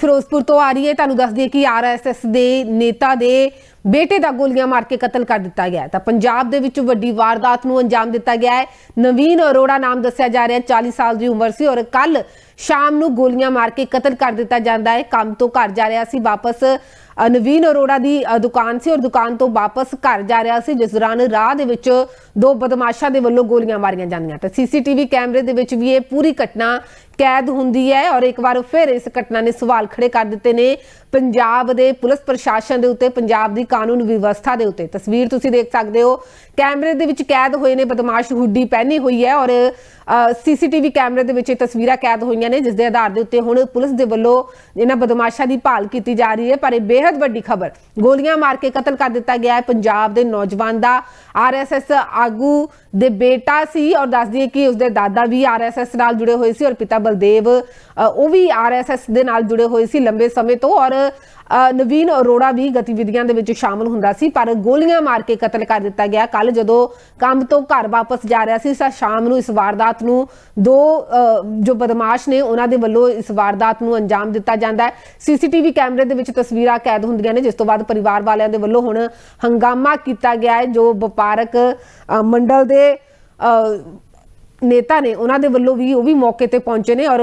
ਫਿਰੋਜ਼ਪੁਰ ਤੋਂ ਆ ਰਹੀ ਹੈ। ਤੁਹਾਨੂੰ ਦੱਸ ਦਈਏ ਕਿ ਆਰਐਸਐਸ ਦੇ ਨੇਤਾ ਦੇ ਬੇਟੇ ਦਾ ਗੋਲੀਆਂ ਮਾਰ ਕੇ ਕਤਲ ਕਰ ਦਿੱਤਾ ਗਿਆ ਤਾਂ ਪੰਜਾਬ ਦੇ ਵਿੱਚ ਵੱਡੀ ਵਾਰਦਾਤ ਨੂੰ ਅੰਜਾਮ ਦਿੱਤਾ ਗਿਆ ਹੈ। ਨਵੀਨ ਅਰੋੜਾ ਨਾਮ ਦੱਸਿਆ ਜਾ ਰਿਹਾ 40 ਸਾਲ ਦੀ ਉਮਰ ਸੀ ਔਰ ਕੱਲ ਸ਼ਾਮ ਨੂੰ ਗੋਲੀਆਂ ਮਾਰ ਕੇ ਕਤਲ ਕਰ ਦਿੱਤਾ ਜਾਂਦਾ ਹੈ। ਕੰਮ ਤੋਂ ਘਰ ਜਾ ਰਿਹਾ ਸੀ। ਵਾਪਸ ਨਵੀਨ ਅਰੋੜਾ ਦੀ ਦੁਕਾਨ ਸੀ ਔਰ ਦੁਕਾਨ ਤੋਂ ਵਾਪਸ ਘਰ ਜਾ ਰਿਹਾ ਸੀ, ਜਿਸ ਦੌਰਾਨ ਰਾਹ ਦੇ ਵਿੱਚ ਦੋ ਬਦਮਾਸ਼ਾਂ ਦੇ ਵੱਲੋਂ ਗੋਲੀਆਂ ਮਾਰੀਆਂ ਜਾਂਦੀਆਂ। ਤਾਂ ਸੀਸੀਟੀਵੀ ਕੈਮਰੇ ਦੇ ਵਿੱਚ ਵੀ ਇਹ ਪੂਰੀ ਘਟਨਾ ਕੈਦ ਹੁੰਦੀ ਹੈ ਔਰ ਇੱਕ ਵਾਰ ਫਿਰ ਇਸ ਘਟਨਾ ਨੇ ਸਵਾਲ ਖੜੇ ਕਰ ਦਿੱਤੇ ਨੇ ਪੰਜਾਬ ਦੇ ਪੁਲਿਸ ਪ੍ਰਸ਼ਾਸਨ ਦੇ ਉੱਤੇ, ਪੰਜਾਬ ਦੀ ਕਾਨੂੰਨ ਵਿਵਸਥਾ ਦੇ ਉੱਤੇ। ਤਸਵੀਰ ਤੁਸੀਂ ਦੇਖ ਸਕਦੇ ਹੋ। ਕੈਮਰੇ ਦੇ ਵਿੱਚ ਕੈਦ ਹੋਏ ਨੇ ਬਦਮਾਸ਼ ਹੁੱਡੀ ਪਹਿਨੀ ਹੋਈ ਹੈ ਔਰ ਸੀਸੀਟੀਵੀ ਕੈਮਰੇ ਦੇ ਵਿੱਚ ਇਹ ਤਸਵੀਰਾਂ ਕੈਦ ਹੋਈਆਂ ਨੇ, ਜਿਸ ਦੇ ਆਧਾਰ ਦੇ ਉੱਤੇ ਹੁਣ ਪੁਲਿਸ ਦੇ ਵੱਲੋਂ ਇਹਨਾਂ ਬਦਮਾਸ਼ਾਂ ਦੀ ਭਾਲ ਕੀਤੀ ਜਾ ਰਹੀ ਹੈ। ਪਰ ਇਹ ਬੇहद ਵੱਡੀ ਖਬਰ, ਗੋਲੀਆਂ ਮਾਰ ਕੇ ਕਤਲ ਕਰ ਦਿੱਤਾ ਗਿਆ ਹੈ ਪੰਜਾਬ ਦੇ ਨੌਜਵਾਨ ਦਾ। ਆਰਐਸਐਸ ਆਗੂ ਦੇ ਬੇਟਾ ਸੀ ਔਰ ਦੱਸ ਦਈਏ ਕਿ ਉਸਦੇ ਦਾਦਾ ਵੀ ਆਰਐਸਐਸ ਨਾਲ ਜੁੜੇ ਹੋਏ ਸੀ ਔਰ ਪਿਤਾ ਬਲਦੇਵ ਉਹ ਵੀ ਆਰਐਸਐਸ ਦੇ ਨਾਲ ਜੁੜੇ ਹੋਏ ਸੀ ਲੰਬੇ ਸਮੇਂ ਤੋਂ ਔਰ ਨਵੀਨ ਅਰੋੜਾ ਵੀ ਗਤੀਵਿਧੀਆਂ ਦੇ ਵਿੱਚ ਸ਼ਾਮਲ ਹੁੰਦਾ ਸੀ ਪਰ ਗੋਲੀਆਂ ਮਾਰ ਕੇ ਕਤਲ ਕਰ ਦਿੱਤਾ ਗਿਆ। ਕੱਲ ਜਦੋਂ ਕੰਮ ਤੋਂ ਘਰ ਵਾਪਸ ਜਾ ਰਿਹਾ ਸੀ ਤਾਂ ਸ਼ਾਮ ਨੂੰ ਇਸ ਵਾਰਦਾਤ ਨੂੰ ਦੋ ਜੋ ਬਦਮਾਸ਼ ਨੇ ਉਹਨਾਂ ਦੇ ਵੱਲੋਂ ਇਸ ਵਾਰਦਾਤ ਨੂੰ ਅੰਜਾਮ ਦਿੱਤਾ ਜਾਂਦਾ ਹੈ। ਸੀਸੀਟੀਵੀ ਕੈਮਰੇ ਦੇ ਵਿੱਚ ਤਸਵੀਰਾਂ ਕੈਦ ਹੁੰਦੀਆਂ ਨੇ ਜਿਸ ਤੋਂ ਬਾਅਦ ਪਰਿਵਾਰ ਵਾਲਿਆਂ ਦੇ ਵੱਲੋਂ ਹੁਣ ਹੰਗਾਮਾ ਕੀਤਾ ਗਿਆ ਹੈ ਜੋ ਵਪਾਰਕ ਮੰਡਲ ਦੇ ਅ, ਨੇਤਾ ਨੇ ਉਹਨਾਂ ਦੇ ਵੱਲੋਂ ਵੀ ਉਹ ਵੀ ਮੌਕੇ ਤੇ ਪਹੁੰਚੇ ਨੇ ਔਰ